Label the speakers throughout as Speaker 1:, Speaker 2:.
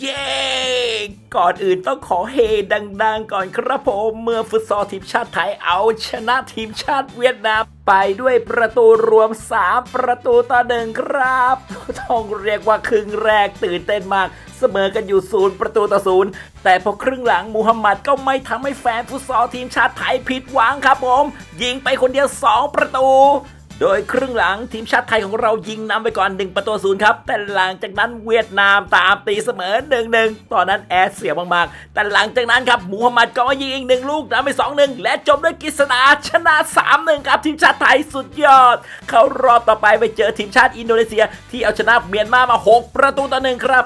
Speaker 1: เย้ก่อนอื่นต้องขอเฮดังๆ ก่อนครับผมเมื่อฟุตซอลทีมชาติไทยเอาชนะทีมชาติเวียดนามไปด้วยประตูรวม 3 ประตูต่อหนึ่งครับต้องเรียกว่าครึ่งแรกตื่นเต้นมากเสมอกันอยู่ศูนย์ประตูต่อศูนย์แต่พอครึ่งหลังมูฮัมหมัดก็ไม่ทำให้แฟนฟุตซอลทีมชาติไทยผิดหวังครับผม ยิงไปคนเดียว 2 ประตู โดยครึ่งหลังทีมชาติไทยของเรายิงนำไปก่อน 1 ประตูศูนย์ครับ แต่หลังจากนั้นเวียดนามตามตีเสมอ1นหนึ่งตอนนั้นแอร์เสียมากๆ แต่หลังจากนั้นครับมูฮัมหมัดก็มายิงอีกหนึ่งลูกนำไป2อหนึ่งและจบด้วยกฤษณาชนะ3 1ครับทีมชาติไทยสุดยอด เข้ารอบต่อไปไปเจอทีมชาติอินโดนีเซีย ที่เอาชนะเมียนมามา 6 ประตูต่อหนึ่งครับ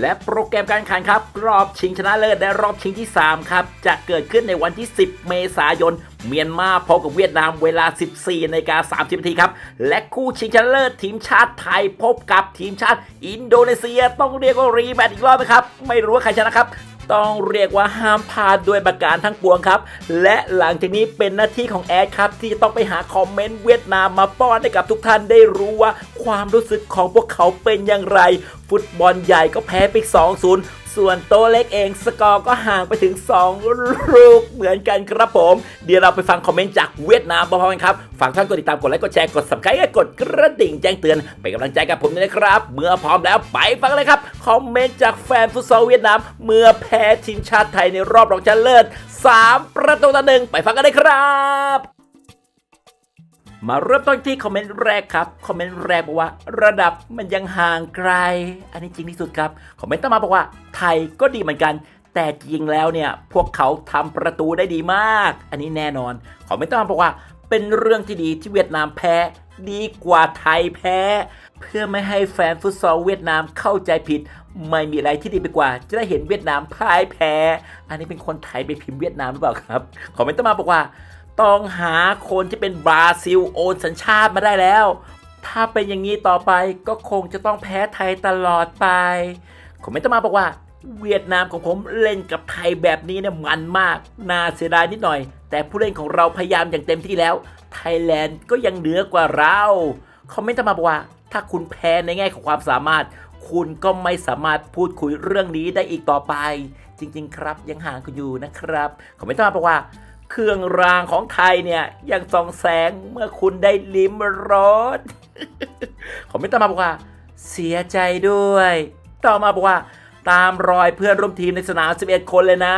Speaker 1: และโปรแกรมการแข่งขันครับ รอบชิงชนะเลิศและรอบชิงที่ 3 ครับ จะเกิดขึ้นในวันที่ 10 เมษายน เมียนมาพบกับเวียดนามเวลา 14นาฬิกา30นาทีครับ และคู่ชิงชนะเลิศทีมชาติไทยพบกับทีมชาติอินโดนีเซีย ต้องเรียกว่ารีแมตช์อีกรอบไหมครับ ไม่รู้ว่าใครชนะครับ ต้องเรียกว่าห้ามพลาดด้วยประการทั้งปวงครับ และหลังจากนี้เป็นหน้าที่ของแอดครับ ที่จะต้องไปหาคอมเมนต์เวียดนามมาป้อนให้กับทุกท่านได้รู้ว่าความรู้สึกของพวกเขาเป็นอย่างไร ฟุตบอลใหญ่ก็แพ้ไป 2-0 ส่วนโตเล็กเองสกอร์ก็ห่างไปถึง 2 ลูกเหมือนกันครับผม เดี๋ยวเราไปฟังคอมเมนต์จากเวียดนามพร้อมกันครับ ฝากท่านกดติดตามกดไลค์กดแชร์กด subscribe และกดกระดิ่งแจ้งเตือนเป็นกำลังใจกับผมด้วยนะครับ เมื่อพร้อมแล้วไปฟังเลยครับ คอมเมนต์จากแฟนฟุตซอลเวียดนาม เมื่อแพ้ทีมชาติไทยในรอบรองชนะเลิศ3ประตูต่อหนึ่งไปฟังกันเลยครับ มาเริ่มต้นที่คอมเมนต์แรกครับ คอมเมนต์แรกบอกว่า ระดับมันยังห่างไกล อันนี้จริงที่สุดครับ คอมเมนต์ต่อมาบอกว่า ไทยก็ดีเหมือนกัน แต่จริงแล้วเนี่ย พวกเขาทำประตูได้ดีมาก อันนี้แน่นอน คอมเมนต์ต่อมาบอกว่า เป็นเรื่องที่ดีที่เวียดนามแพ้ ดีกว่าไทยแพ้ เพื่อไม่ให้แฟนฟุตซอลเวียดนามเข้าใจผิด ไม่มีอะไรที่ดีไปกว่า จะได้เห็นเวียดนามพ่ายแพ้ อันนี้เป็นคนไทยไปพิมพ์เวียดนามหรือเปล่าครับ คอมเมนต์ต่อมาบอกว่า ต้องหาคนที่เป็นบราซิลโอนสัญชาติมาได้แล้ว ถ้าเป็นอย่างนี้ต่อไปก็คงจะต้องแพ้ไทยตลอดไปคอมเมนต์มาบอกว่า เวียดนามของผมเล่นกับไทยแบบนี้เนี่ยมันมาก น่าเสียดายนิดหน่อย แต่ผู้เล่นของเราพยายามอย่างเต็มที่แล้ว ไทยแลนด์ก็ยังเหนือกว่าเราคอมเมนต์มาบอกว่า ถ้าคุณแพ้ในแง่ของความสามารถ คุณก็ไม่สามารถพูดคุยเรื่องนี้ได้อีกต่อไป จริง ๆ ครับยังห่างกันอยู่นะครับคอมเมนต์มาบอกว่า เครื่องรางของไทยเนี่ยยังส่องแสงเมื่อคุณได้ลิ้มรสผมไม่ต่อมาบอกว่า เสียใจด้วย ต่อมาบอกว่า ตามรอยเพื่อนร่วมทีมในสนาม 11 คนเลยนะ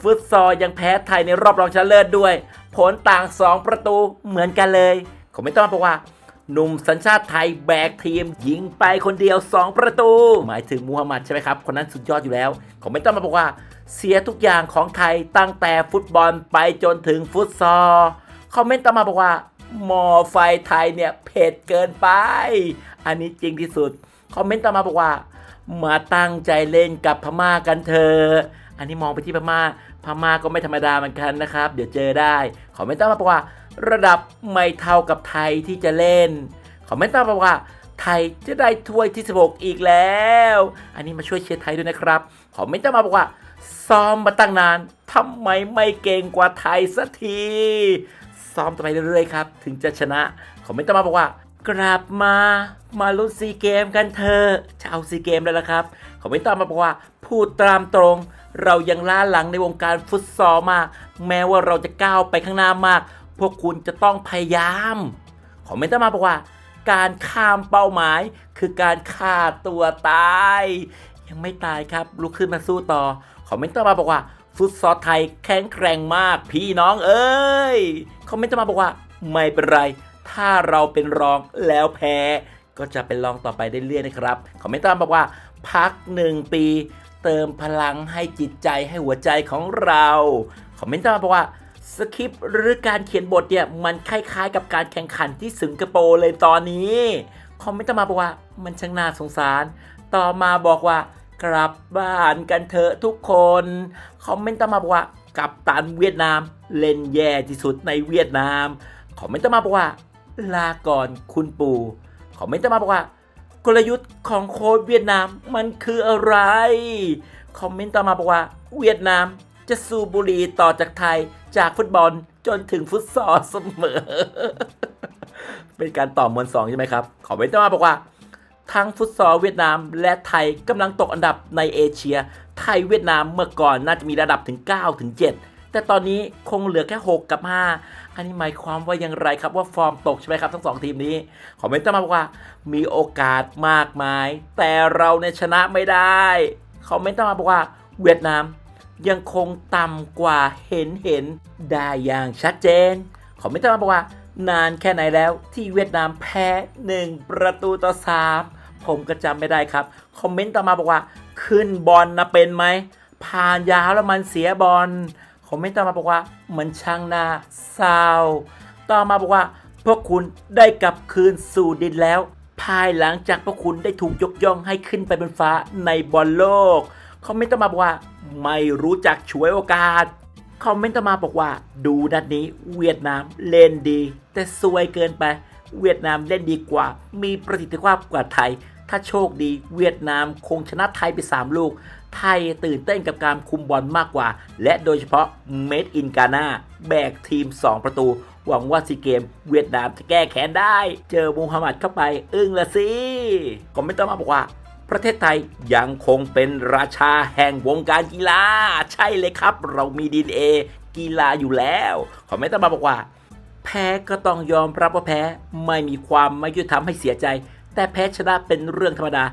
Speaker 1: ฟุตซอลยังแพ้ไทยในรอบรองชนะเลิศด้วย ผลต่าง 2 ประตูเหมือนกันเลยผมไม่ต้อมาบอกว่าหนุ่มสัญชาติไทยแบกทีมยิงไปคนเดียว 2 ประตู หมายถึงมูฮัมหมัดใช่ไหมครับ คนนั้นสุดยอดอยู่แล้วผมไม่ต้อมาบอกว่า เสียทุกอย่างของไทยตั้งแต่ฟุตบอลไปจนถึงฟุตซอลคอมเมนต์ต่อมาบอกว่า หมอไฟไทยเนี่ยเผ็ดเกินไป อันนี้จริงที่สุด คอมเมนต์ต่อมาบอกว่า มาตั้งใจเล่นกับพม่ากันเถอะอันนี้มองไปที่พม่า พม่าก็ไม่ธรรมดาเหมือนกันนะครับ เดี๋ยวเจอได้คอมเมนต์ต่อมาบอกว่า ระดับไม่เท่ากับไทยที่จะเล่นคอมเมนต์ต่อมาบอกว่าไทยจะได้ถ้วยที่ 16 อีกแล้ว อันนี้มาช่วยเชียร์ไทยด้วยนะครับคอมเมนต์ต่อมาบอกว่า ซ้อมมาตั้งนานทำไมไม่เก่งกว่าไทยสักที ซ้อมต่อไปเรื่อยๆครับ ถึงจะชนะคอมเมนต์ต่อมาบอกว่ากลับมามาลุ้นซีเกมกันเถอะจะเอาซีเกมแล้วละครับคอมเมนต์ต่อมาบอกว่า พูดตามตรง เรายังล้าหลังในวงการฟุตซอลมาก แม้ว่าเราจะก้าวไปข้างหน้ามาก พวกคุณจะต้องพยายามคอมเมนต์ต่อมาบอกว่า การข้ามเป้าหมายคือการฆ่าตัวตาย ยังไม่ตายครับลุกขึ้นมาสู้ต่อ คอมเมนต์ต่อมาบอกว่าฟุตซอลไทยแข็งแกร่งมากพี่น้องเอ้ย คอมเมนต์ต่อมาบอกว่าไม่เป็นไร ถ้าเราเป็นรองแล้วแพ้ ก็จะเป็นรองต่อไปได้เรื่อยๆนะครับ คอมเมนต์ต่อมาบอกว่า พักหนึ่งปี เติมพลังให้จิตใจให้หัวใจของเรา คอมเมนต์ต่อมาบอกว่าสคริปต์หรือการเขียนบทเนี่ยมันคล้ายๆ กับการแข่งขันที่สิงคโปร์เลยตอนนี้ คอมเมนต์ต่อมาบอกว่ามันช่างน่าสงสาร ต่อมาบอกว่า กลับบ้านกันเถอะทุกคน คอมเมนต์ต่อมาบอกว่ากัปตันเวียดนาม เล่นแย่ที่สุดในเวียดนาม คอมเมนต์ต่อมาบอกว่า ลาก่อนคุณปู่ คอมเมนต์ต่อมาบอกว่า กลยุทธ์ของโค้ชเวียดนามมันคืออะไร คอมเมนต์ต่อมาบอกว่า เวียดนามจะสูบบุหรีต่อจากไทยจากฟุตบอลจนถึงฟุตซอลเสมอ เป็นการต่อมวลสองใช่ไหมครับคอมเมนต์ต่อมาบอกว่า ทั้งฟุตซอลเวียดนามและไทยกำลังตกอันดับในเอเชีย ไทยเวียดนามเมื่อก่อนน่าจะมีระดับถึง 9 ถึง 7 แต่ตอนนี้คงเหลือแค่ 6 กับ 5 อันนี้หมายความว่าอย่างไรครับว่าฟอร์มตกใช่ไหมครับ ทั้งสองทีมนี้ คอมเมนต์มาบอกว่า มีโอกาสมากมาย แต่เราเนี่ยชนะไม่ได้ คอมเมนต์มาบอกว่าเวียดนามยังคงต่ำกว่าเห็นเห็นได้อย่างชัดเจน คอมเมนต์มาบอกว่า นานแค่ไหนแล้วที่เวียดนามแพ้ 1 ประตูต่อ 3 ผมก็จำไม่ได้ครับ คอมเมนต์ต่อมาบอกว่า ขึ้นบอลนะเป็นไหม ผ่านยาวแล้วมันเสียบอล คอมเมนต์ต่อมาบอกว่า เหมันช่างนาเศร้าต่อมาบอกว่า พวกคุณได้กลับคืนสู่ดินแล้ว ภายหลังจากพวกคุณได้ถูกยกย่องให้ขึ้นไปบนฟ้าในบอลโลก คอมเมนต์ต่อมาบอกว่า ไม่รู้จักฉวยโอกาส คอมเมนต์ต่อมาบอกว่า ดูนัดนี้เวียดนามเล่นดี แต่ซวยเกินไป เวียดนามเล่นดีกว่า มีประสิทธิภาพกว่าไทย ถ้าโชคดี เวียดนามคงชนะไทยไป 3 ลูก ไทยตื่นเต้นกับการคุมบอลมากกว่า และโดยเฉพาะเมดอินกา n a แบกทีม 2 ประตู หวังว่าซีเกม เวียดนามจะแก้แค้นได้ เจอมูฮัมหมัดเข้าไป อึ้งละสิคอมเมนต์ต่อมาบอกว่า ประเทศไทยยังคงเป็นราชาแห่งวงการกีฬา ใช่เลยครับ เรามีดีเอกีฬาอยู่แล้วคอมเมนต์ต่อมาบอกว่า แพ้ก็ต้องยอมรับว่าแพ้ไม่มีความไม่ยุติธรรมให้เสียใจ แต่แพ้ชนะเป็นเรื่องธรรมดา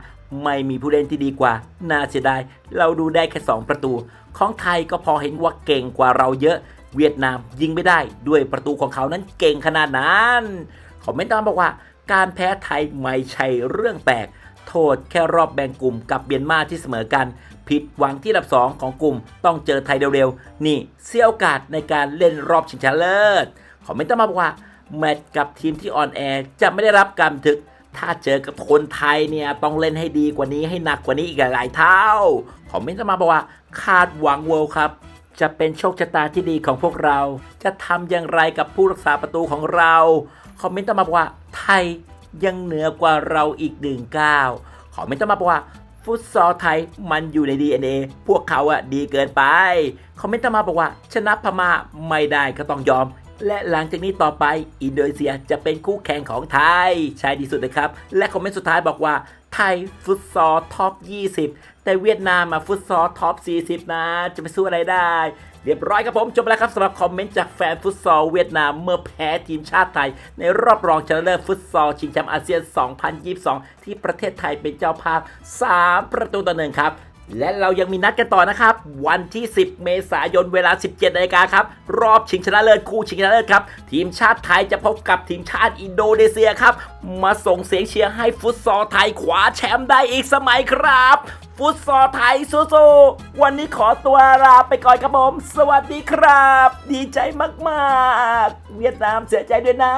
Speaker 1: ไม่มีผู้เล่นที่ดีกว่า น่าเสียดาย เราดูได้แค่ 2 ประตู ของไทยก็พอเห็นว่าเก่งกว่าเราเยอะ เวียดนามยิงไม่ได้ด้วยประตูของเขานั้นเก่งขนาดนั้นคอมเมนต์ตามบอกว่า การแพ้ไทยไม่ใช่เรื่องแปลก โทษแค่รอบแบ่งกลุ่มกับเบียนมาที่เสมอกัน ผิดหวังที่ดับ 2 ของกลุ่มต้องเจอไทยเร็วๆ นี่เสียโอกาสในการเล่นรอบชิงชนะเลิศคอมเมนต์มาบอกว่าแมตช์กับทีมที่อ่อนแอจะไม่ได้รับการบันทึก ถ้าเจอกับคนไทยเนี่ยต้องเล่นให้ดีกว่านี้ให้หนักกว่านี้อีกหลายเท่าคอมเมนต์มาบอกว่าคาดหวังเวิลด์ครับจะเป็นโชคชะตาที่ดีของพวกเรา จะทำอย่างไรกับผู้รักษาประตูของเรา คอมเมนต์ต่อมาบอกว่าไทย ยังเหนือกว่าเราอีกหนึ่งก้าวคอมเมนต์ต่อมาบอกว่าฟุตซอลไทยมันอยู่ใน DNA พวกเขาอะดีเกินไปคอมเมนต์ต่อมาบอกว่า ชนะพม่าไม่ได้ก็ต้องยอม และหลังจากนี้ต่อไปอินโดนีเซียจะเป็นคู่แข่งของไทย ใช่ที่สุดเลยครับ และคอมเมนต์สุดท้ายบอกว่า ไทยฟุตซอลท็อป 20 แต่เวียดนามมาฟุตซอลท็อป 40 นะ จะไปสู้อะไรได้ เรียบร้อยครับผม จบแล้วครับสำหรับคอมเมนต์จากแฟนฟุตซอลเวียดนามเมื่อแพ้ทีมชาติไทย ในรอบรองชนะเลิศฟุตซอลชิงแชมป์อาเซียน 2022 ที่ประเทศไทยเป็นเจ้าภาพ 3 ประตูต่อหนึ่งครับ และเรายังมีนัดกันต่อนะครับ วันที่ 10 เมษายนเวลา 17นาฬิกาครับ รอบชิงชนะเลิศคู่ชิงชนะเลิศครับ ทีมชาติไทยจะพบกับทีมชาติอินโดนีเซียครับ มาส่งเสียงเชียร์ให้ฟุตซอลไทยขวาแชมป์ได้อีกสมัยครับ ฟุตซอลไทยสู้ๆวันนี้ขอตัวลาไปก่อนครับผม สวัสดีครับ ดีใจมากๆ เวียดนามเสียใจด้วยนะ